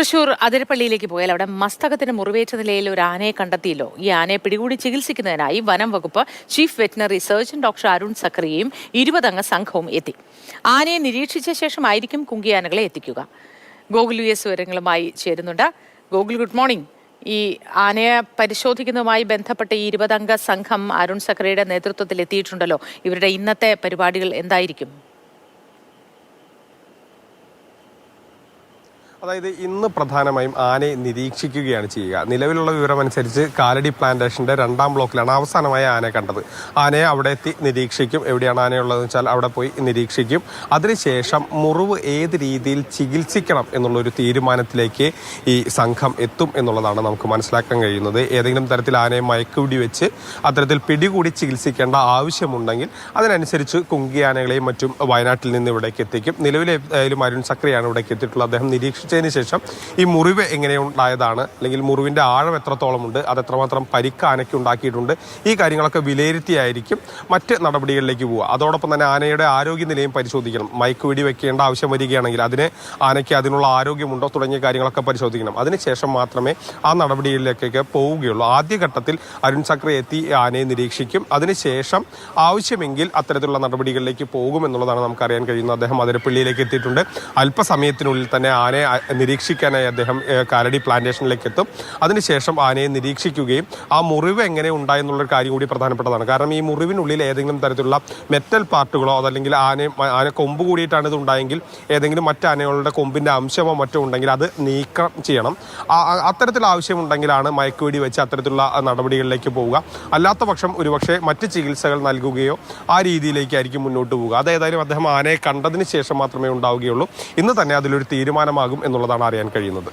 തൃശൂർ അതിരപ്പള്ളിയിലേക്ക് പോയാൽ അവിടെ മസ്തകത്തിന് മുറിവേറ്റ നിലയിൽ ഒരു ആനയെ കണ്ടെത്തിയല്ലോ. ഈ ആനയെ പിടികൂടി ചികിത്സിക്കുന്നതിനായി വനം വകുപ്പ് chief veterinary surgeon doctor Arun സക്രിയയും ഇരുപതംഗ സംഘവും എത്തി. ആനയെ നിരീക്ഷിച്ച ശേഷമായിരിക്കും കുങ്കിയാനകളെ എത്തിക്കുക. ഗോകുൽ യു എസ് വിവരങ്ങളുമായി ചേരുന്നുണ്ട്. Gokul good morning. ഈ ആനയെ പരിശോധിക്കുന്നതുമായി ബന്ധപ്പെട്ട ഈ ഇരുപതംഗ സംഘം അരുൺ സക്രിയുടെ നേതൃത്വത്തിൽ എത്തിയിട്ടുണ്ടല്ലോ. ഇവരുടെ ഇന്നത്തെ പരിപാടികൾ എന്തായിരിക്കും? അതായത് ഇന്ന് പ്രധാനമായും ആനയെ നിരീക്ഷിക്കുകയാണ് ചെയ്യുക. നിലവിലുള്ള വിവരമനുസരിച്ച് കാലടി പ്ലാന്റേഷന്റെ രണ്ടാം ബ്ലോക്കിലാണ് അവസാനമായ ആനയെ കണ്ടത്. ആനയെ അവിടെ എത്തി നിരീക്ഷിക്കും. എവിടെയാണ് ആനയുള്ളതെന്ന് വെച്ചാൽ അവിടെ പോയി നിരീക്ഷിക്കും. അതിനുശേഷം മുറിവ് ഏത് രീതിയിൽ ചികിത്സിക്കണം എന്നുള്ളൊരു തീരുമാനത്തിലേക്ക് ഈ സംഘം എത്തും എന്നുള്ളതാണ് നമുക്ക് മനസ്സിലാക്കാൻ കഴിയുന്നത്. ഏതെങ്കിലും തരത്തിൽ ആനയെ മയക്കുപിടി വെച്ച് അത്തരത്തിൽ പിടികൂടി ചികിത്സിക്കേണ്ട ആവശ്യമുണ്ടെങ്കിൽ അതിനനുസരിച്ച് കുങ്കിയാനകളെയും മറ്റും വയനാട്ടിൽ നിന്ന് ഇവിടേക്ക് എത്തിക്കും. നിലവിലെ ഏതായാലും അരുൺ സക്രിയാണ് ഇവിടേക്ക് എത്തിയിട്ടുള്ളത്. അദ്ദേഹം നിരീക്ഷിച്ചതിന് ശേഷം ഈ മുറിവ് എങ്ങനെയുണ്ടായതാണ്? അല്ലെങ്കിൽ മുറിവിന്റെ ആഴം എത്രത്തോളമുണ്ട്? അത് എത്രമാത്രം പരിക്ക് ആനയ്ക്ക് ഉണ്ടാക്കിയിട്ടുണ്ട്? ഈ കാര്യങ്ങളൊക്കെ വിലയിരുത്തിയായിരിക്കും മറ്റ് നടപടികളിലേക്ക് പോവുക. അതോടൊപ്പം തന്നെ ആനയുടെ ആരോഗ്യനിലയും പരിശോധിക്കണം. മയക്കുവെടി വെക്കേണ്ട ആവശ്യം വരികയാണെങ്കിൽ അതിന് ആനയ്ക്ക് അതിനുള്ള ആരോഗ്യമുണ്ടോ തുടങ്ങിയ കാര്യങ്ങളൊക്കെ പരിശോധിക്കണം. അതിനുശേഷം മാത്രമേ ആ നടപടികളിലേക്കൊക്കെ പോവുകയുള്ളൂ. ആദ്യഘട്ടത്തിൽ അരുൺ സക്രി എത്തി ആനയെ നിരീക്ഷിക്കും. അതിനുശേഷം ആവശ്യമെങ്കിൽ അത്തരത്തിലുള്ള നടപടികളിലേക്ക് പോകുമെന്നുള്ളതാണ് നമുക്കറിയാൻ കഴിയുന്നത്. അദ്ദേഹം അതിരപ്പള്ളിയിലേക്ക് എത്തിയിട്ടുണ്ട്. അല്പസമയത്തിനുള്ളിൽ തന്നെ ആനയെ നിരീക്ഷിക്കാനായി അദ്ദേഹം കാലടി പ്ലാന്റേഷനിലേക്ക് എത്തും അതിനുശേഷം ആനയെ നിരീക്ഷിക്കുകയും ആ മുറിവ് എങ്ങനെ ഉണ്ടായെന്നുള്ളൊരു കാര്യം കൂടി പ്രധാനപ്പെട്ടതാണ്. കാരണം ഈ മുറിവിനുള്ളിൽ ഏതെങ്കിലും തരത്തിലുള്ള മെറ്റൽ പാർട്ടുകളോ അതല്ലെങ്കിൽ ആന ആന കൊമ്പ് കൂടിയിട്ടാണ് ഇത് ഉണ്ടായെങ്കിൽ ഏതെങ്കിലും മറ്റ് ആനകളുടെ കൊമ്പിന്റെ അംശമോ മറ്റോ ഉണ്ടെങ്കിൽ അത് നീക്കം ചെയ്യണം. അത്തരത്തിൽ ആവശ്യമുണ്ടെങ്കിലാണ് മയക്കുവെടി വെച്ച് അത്തരത്തിലുള്ള നടപടികളിലേക്ക് പോവുക. അല്ലാത്ത പക്ഷം ഒരുപക്ഷെ മറ്റ് ചികിത്സകൾ നൽകുകയോ ആ രീതിയിലേക്കായിരിക്കും മുന്നോട്ട് പോവുക. അതേതായാലും അദ്ദേഹം ആനയെ കണ്ടതിന് ശേഷം മാത്രമേ ഉണ്ടാവുകയുള്ളൂ. ഇന്ന് തന്നെ അതിലൊരു തീരുമാനമാകും എന്നുള്ളതാണ് അറിയാൻ കഴിയുന്നത്.